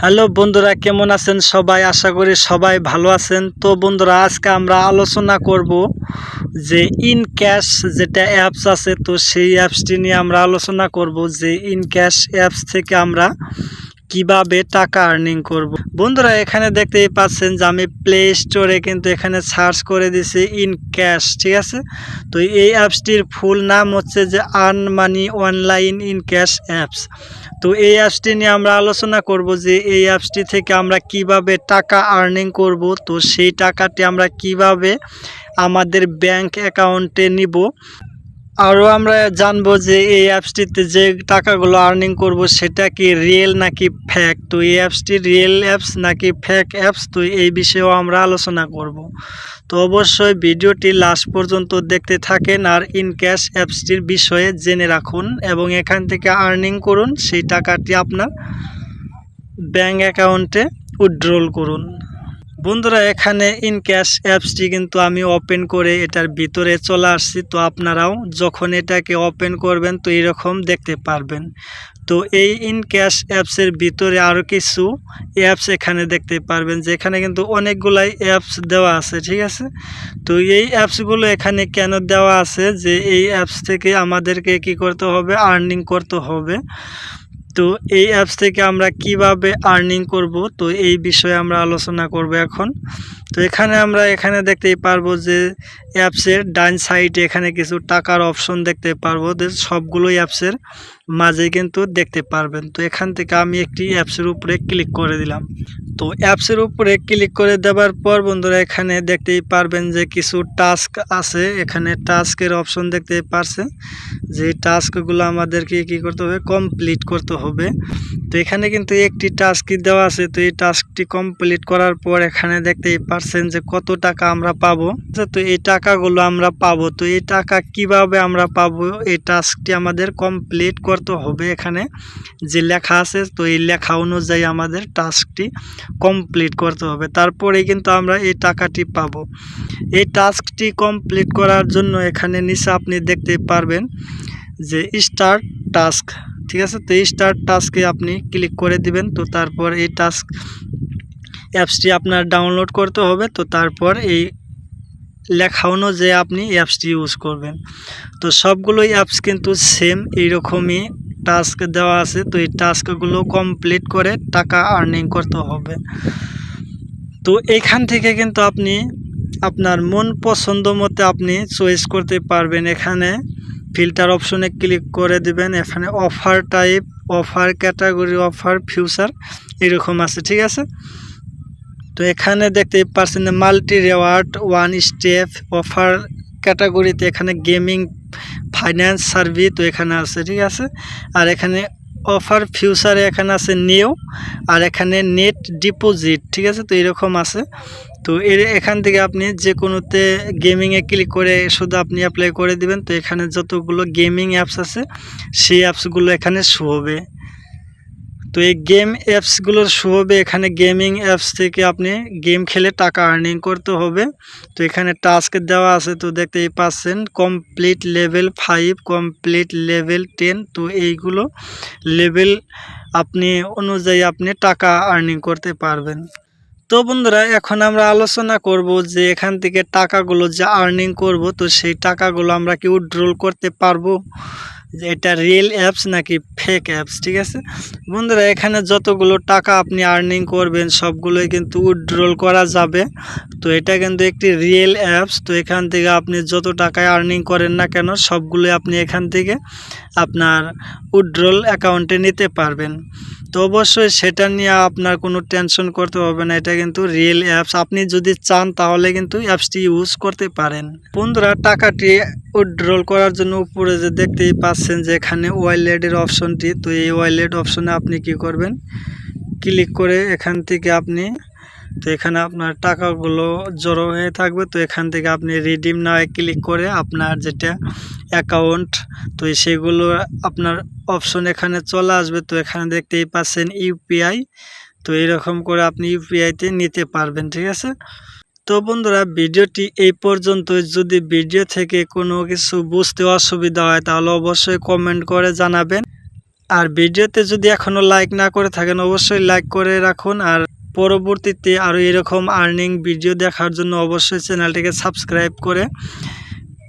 Hello বন্ধুরা, কেমন আছেন সবাই? আশা করি সবাই ভালো আছেন। তো বন্ধুরা, আজকে আমরা আলোচনা করব যে ইন ক্যাশ যেটা অ্যাপস আছে, তো সেই অ্যাপসটি নিয়ে আমরা আলোচনা করব যে ইন ক্যাশ অ্যাপস থেকে আমরা কীভাবে টাকা আর্নিং করব? বন্ধুরা, এখানে দেখতেই পাচ্ছেন যে আমি প্লে স্টোরে কিন্তু এখানে সার্চ করে দিছি ইন ক্যাশ ঠিক আছে? তো এই অ্যাপসটির ফুল নাম হচ্ছে যে earn money online in cash apps তো এই অ্যাপসটি নিয়ে আমরা আলোচনা করব যে এই অ্যাপসটি থেকে আমরা কীভাবে টাকা আর্নিং করব। তো সেই টাকাটি আমরা কীভাবে আমাদের ব্যাংক অ্যাকাউন্টে নিব? আরও আমরা জানব যে এই অ্যাপসটিতে যে টাকাগুলো আর্নিং করব, সেটা কি রিয়েল নাকি ফ্যাক তো এই অ্যাপসটি রিয়েল অ্যাপস নাকি ফ্যাক অ্যাপস তো এই বিষয়েও আমরা আলোচনা করব। তো অবশ্যই ভিডিওটি লাস্ট পর্যন্ত দেখতে থাকেন আর ইন ক্যাশ অ্যাপসটির বিষয়ে জেনে রাখুন এবং এখান থেকে আর্নিং করুন, সেই টাকাটি আপনার ব্যাঙ্ক অ্যাকাউন্টে উইথড্রল করুন। বন্ধুরা, এখানে ইন ক্যাশ অ্যাপসটি কিন্তু আমি ওপেন করে এটার ভিতরে চলে আসছি। তো আপনারাও যখন এটাকে ওপেন করবেন, তো এরকম দেখতে পারবেন। তো এই ইন ক্যাশ অ্যাপসের ভিতরে আরও কিছু অ্যাপস এখানে দেখতে পারবেন যে এখানে কিন্তু অনেকগুলাই অ্যাপস দেওয়া আছে, ঠিক আছে? তো এই অ্যাপসগুলো এখানে কেন দেওয়া আছে? যে এই অ্যাপস থেকে আমাদেরকে কি করতে হবে? আর্নিং করতে হবে। তো এই অ্যাপস থেকে আমরা কীভাবে আর্নিং করব? তো এই বিষয়ে আমরা আলোচনা করব এখন। তো এখানে আমরা এখানে দেখতেই পারব যে অ্যাপসের ডান সাইডে এখানে কিছু টাকার অপশন দেখতে পারব। যে সবগুলো অ্যাপসের মাঝে কিন্তু দেখতে পারবেন। তো এখান থেকে আমি একটি অ্যাপসের উপরে ক্লিক করে দিলাম। তো অ্যাপসের উপরে ক্লিক করে দেওয়ার পর বন্ধুরা এখানে দেখতেই পারবেন যে কিছু টাস্ক আছে। এখানে টাস্কের অপশন দেখতে পারছে যে টাস্কগুলো আমাদেরকে কি করতে হবে? কমপ্লিট করতে হবে। তো এখানে কিন্তু একটি টাস্কই দেওয়া আছে। তো এই টাস্কটি কমপ্লিট করার পর এখানে দেখতেই পারছেন যে কত টাকা আমরা পাবো। তো এই টাকাগুলো আমরা পাবো। তো এই টাকা কীভাবে আমরা পাবো? এই টাস্কটি আমাদের কমপ্লিট করতে হবে এখানে। যে লেখা আছে, তো এই লেখা অনুযায়ী আমাদের টাস্কটি কমপ্লিট করতে হবে। তারপরে কিন্তু আমরা এই টাকাটি পাবো। এই টাস্কটি কমপ্লিট করার জন্য এখানে নিচে আপনি দেখতে পারবেন যে স্টার্ট টাস্ক ঠিক আছে? তো এই স্টার্ট টাস্কে আপনি ক্লিক করে দিবেন। তো তারপর এই টাস্ক অ্যাপসটি আপনার ডাউনলোড করতে হবে। তো তারপর এই লেখা যে আপনি অ্যাপসটি ইউজ করবেন। তো সবগুলোই অ্যাপস কিন্তু সেম এইরকমই টাস্ক দেওয়া আছে। তো এই টাস্কগুলো কমপ্লিট করে টাকা আর্নিং করতে হবে। তো এখান থেকে কিন্তু আপনি আপনার মন পছন্দ মতে আপনি চয়েস করতে পারবেন। এখানে ফিল্টার অপশনে ক্লিক করে দিবেন। এখানে offer type offer category offer future এরকম আছে, ঠিক আছে? তো এখানে দেখতে পাচ্ছেন multi reward one step offer ক্যাটাগরিতে এখানে গেমিং ফাইন্যান্স সার্ভিস তো এখানে আছে, ঠিক আছে? আর এখানে অফার ফিউচারে এখানে আছে নিউ আর এখানে নেট ডিপোজিট, ঠিক আছে? তো এরকম আছে। তো এর এখান থেকে আপনি যে কোনোতে গেমিংয়ে ক্লিক করে শুধু আপনি অ্যাপ্লাই করে দিবেন। তো এখানে যতগুলো গেমিং অ্যাপস আছে, সেই অ্যাপসগুলো এখানে শো হবে। তো এই গেম অ্যাপসগুলোর শো হবে এখানে গেমিং অ্যাপস থেকে আপনি গেম খেলে টাকা আর্নিং করতে হবে। তো এখানে টাস্ক দেওয়া আছে, তো দেখতেই পাচ্ছেন complete level five complete level ten তো এইগুলো লেভেল আপনি অনুযায়ী আপনি টাকা আর্নিং করতে পারবেন। তো বন্ধুরা, এখন আমরা আলোচনা করব যে এখান থেকে টাকাগুলো যে আর্নিং করব, তো সেই টাকাগুলো আমরা কি উইথড্রল করতে পারব? যে এটা রিয়েল অ্যাপস নাকি ফেক অ্যাপস ঠিক আছে? বন্ধুরা, এখানে যতগুলো টাকা আপনি আর্নিং করবেন, সবগুলোই কিন্তু উইথড্রল করা যাবে। তো এটা কিন্তু একটি রিয়েল অ্যাপস তো এখান থেকে আপনি যত টাকায় আর্নিং করেন না কেন, সবগুলোই আপনি এখান থেকে আপনার উইথড্রল অ্যাকাউন্টে নিতে পারবেন। তো অবশ্যই সেটা নিয়ে আপনার কোনো টেনশন করতে হবে না, এটা কিন্তু রিয়েল অ্যাপস আপনি যদি চান তাহলে কিন্তু অ্যাপসটি ইউজ করতে পারেন। বন্ধুরা, টাকাটি উইথড্রল করার জন্য উপরে যে দেখতেই পাচ্ছেন যে এখানে ওয়াইলেটের অপশনটি তো এই ওয়াইলেট অপশনে আপনি কি করবেন? ক্লিক করে এখান থেকে আপনি তো এখানে আপনার টাকাগুলো জড়ো হয়ে থাকবে। তো এখান থেকে আপনি রিডিম নাও ক্লিক করে আপনার যেটা অ্যাকাউন্ট তো সেগুলো আপনার অপশন এখানে চলে আসবে। তো এখানে দেখতেই পাচ্ছেন ইউপিআই তো এরকম করে আপনি ইউপিআইতে নিতে পারবেন, ঠিক আছে? তো বন্ধুরা, ভিডিওটি এই পর্যন্ত যদি ভিডিও থেকে কোনো কিছু বুঝতে অসুবিধা হয়, তাহলে অবশ্যই কমেন্ট করে জানাবেন। আর ভিডিওতে যদি এখনও লাইক না করে থাকেন, অবশ্যই লাইক করে রাখুন। আর পরবর্তীতে আরও এরকম আর্নিং ভিডিও দেখার জন্য অবশ্যই চ্যানেলটিকে সাবস্ক্রাইব করে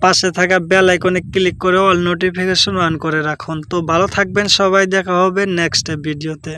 পাশে থাকা বেল আইকনে ক্লিক করে অল নোটিফিকেশন অন করে রাখুন। তো ভালো থাকবেন সবাই, দেখা হবে নেক্সট ভিডিওতে